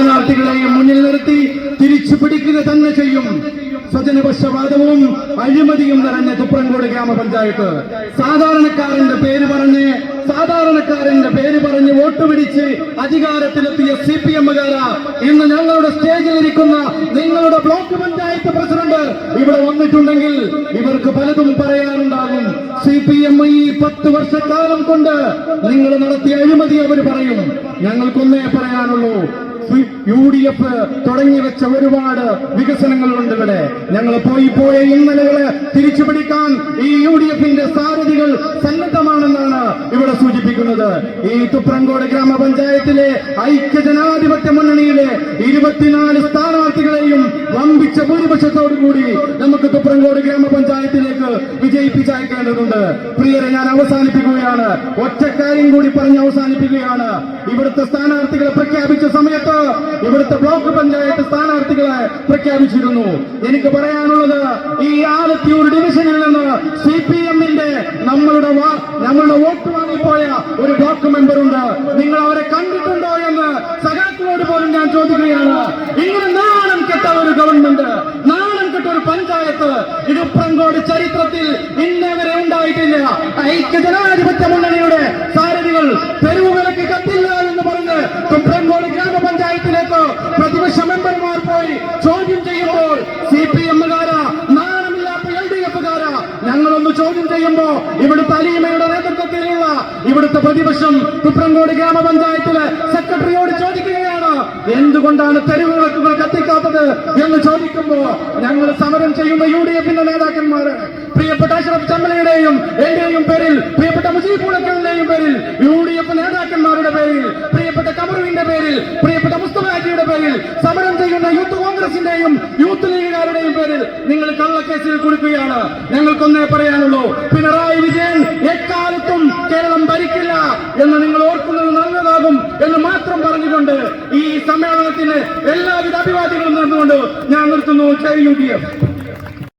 സ്ഥാനാർത്ഥികളെയും മുന്നിൽ നിർത്തി തിരിച്ചു പിടിക്കുക തന്നെ ചെയ്യും. സ്വജനപക്ഷപാതവും അഴിമതിയും നിറഞ്ഞ തുപ്രങ്കോട് ഗ്രാമപഞ്ചായത്ത്. സാധാരണക്കാരന്റെ പേര് പറഞ്ഞ് സാധാരണക്കാരന്റെ പേര് പറഞ്ഞ് വോട്ട് പിടിച്ച് അധികാരത്തിലെത്തിയ സി പി എമ്മുകാര. ഇന്ന് ഞങ്ങളുടെ സ്റ്റേജിലിരിക്കുന്ന നിങ്ങളുടെ ബ്ലോക്ക് പഞ്ചായത്ത് പ്രസിഡന്റ് ഇവിടെ വന്നിട്ടുണ്ടെങ്കിൽ ഇവർക്ക് പലതും പറയാനുണ്ടാകും. സി പി എം ഈ പത്ത് വർഷക്കാലം കൊണ്ട് നിങ്ങൾ നടത്തിയ അഴിമതി അവർ പറയും. ഞങ്ങൾക്കൊന്നേ പറയാനുള്ളൂ. യു ഡി എഫ് തുടങ്ങി വെച്ച ഒരുപാട് വികസനങ്ങളുണ്ട് ഇവിടെ. ഞങ്ങൾ പോയി പോയ ഇന്നലകളെ തിരിച്ചു പിടിക്കാൻ ഈ യു ഡി എഫിന്റെ സാരഥികൾ സന്നദ്ധമാണെന്നാണ് ഇവിടെ സൂചിപ്പിക്കുന്നത് ഈ തുപ്രങ്കോട് ഗ്രാമപഞ്ചായത്തിലെ ഐക്യ ജനാധിപത്യ മുന്നണിയിലെ ഇരുപത്തിനാല് സ്ഥാനാർത്ഥികളെയും വമ്പിച്ച ഭൂരിപക്ഷത്തോടു കൂടി നമുക്ക് തുപ്രങ്കോട് ഗ്രാമപഞ്ചായത്തിലേക്ക് വിജയിപ്പിച്ചയക്കേണ്ടതുണ്ട് പ്രിയരെ ഞാൻ അവസാനിപ്പിക്കുകയാണ്. ഒറ്റക്കാര്യം കൂടി പറഞ്ഞ് അവസാനിപ്പിക്കുകയാണ്. ഇവിടുത്തെ സ്ഥാനാർത്ഥികളെ പ്രഖ്യാപിച്ച സമയത്ത് ഇവിടുത്തെ ബ്ലോക്ക് പഞ്ചായത്ത് സ്ഥാനാർത്ഥികളെ പ്രഖ്യാപിച്ചിരുന്നു. എനിക്ക് പറയാനുള്ളത് ഈ ആലത്തിയൂർ വാങ്ങിപ്പോയ ഒരു ബ്ലോക്ക് മെമ്പർ ഉണ്ട് നിങ്ങൾ അവരെ കണ്ടിട്ടുണ്ടോ എന്ന് സഖാക്കളോട് പോലും ഞാൻ ചോദിക്കുകയാണ്. ഇങ്ങനെ നാണം കെട്ട ഒരു ഗവൺമെന്റ് നാണം കെട്ട ഒരു പഞ്ചായത്ത് ഇടുപ്രങ്കോട് ചരിത്രത്തിൽ ഇന്നേവരെ ഉണ്ടായിട്ടില്ല. ഐക്യ ജനാധിപത്യ മുന്നണിയുടെ സാരഥികൾ തെരുവുകളൊക്കെ കത്തില്ല എന്ന് പറഞ്ഞ് തുപ്രങ്കോട് ഗ്രാമപഞ്ചായത്തിലേക്ക് പ്രതിപക്ഷ മെമ്പർമാർ പോയി ചോദ്യം ചെയ്യുമ്പോൾ സി പി എമ്മുകാര നാണമില്ലാത്ത എൽ ഡി എഫുകാര ഞങ്ങളൊന്ന് ചോദ്യം ചെയ്യുമ്പോ ഇവിടുത്തെ അലീമയുടെ നേതൃത്വത്തിലുള്ള ഇവിടുത്തെ പ്രതിപക്ഷം തുപ്രംകോട് ഗ്രാമപഞ്ചായത്തിലെ സെക്രട്ടറിയോട് ചോദിക്കുകയാണ് എന്തുകൊണ്ടാണ് തെരുവുവിളക്കുകൾ കത്തിക്കാത്തത്? എന്ന് ചോദിക്കുമ്പോ ഞങ്ങൾ സമരം ചെയ്യുന്ന യു ഡി എഫിന്റെ നേതാക്കന്മാര് പ്രിയപ്പെട്ട അഷ്റഫ് ചമ്മലയുടെയും എന്റെയും പേരിൽ പ്രിയപ്പെട്ട മുജീബ് പേരിൽ യു ഡി എഫ് നേതാക്കന്മാരുടെ പേരിൽ പ്രിയപ്പെട്ട കമറുവിന്റെ പേരിൽ പ്രിയപ്പെട്ട മുസ്തഫാജിയുടെ പേരിൽ സമരം ചെയ്യുന്ന യൂത്ത് കോൺഗ്രസിന്റെയും യൂത്ത് ലീഗുകാരുടെയും പേരിൽ നിങ്ങൾ കള്ളക്കേസിൽ കൊടുക്കുകയാണ്. ഞങ്ങൾക്കൊന്നേ പറയാനുള്ളൂ പിണറായി വിജയൻ എക്കാലത്തും കേരളം ഭരിക്കില്ല എന്ന് നിങ്ങൾ ഓർക്കുന്നത് നല്ലതാകും എന്ന് മാത്രം പറഞ്ഞുകൊണ്ട് ഈ സമ്മേളനത്തിന് എല്ലാവിധ അഭിവാദ്യങ്ങളും നടന്നുകൊണ്ട് ഞാൻ നിർത്തുന്നു. ജയ് യു ഡി എഫ്.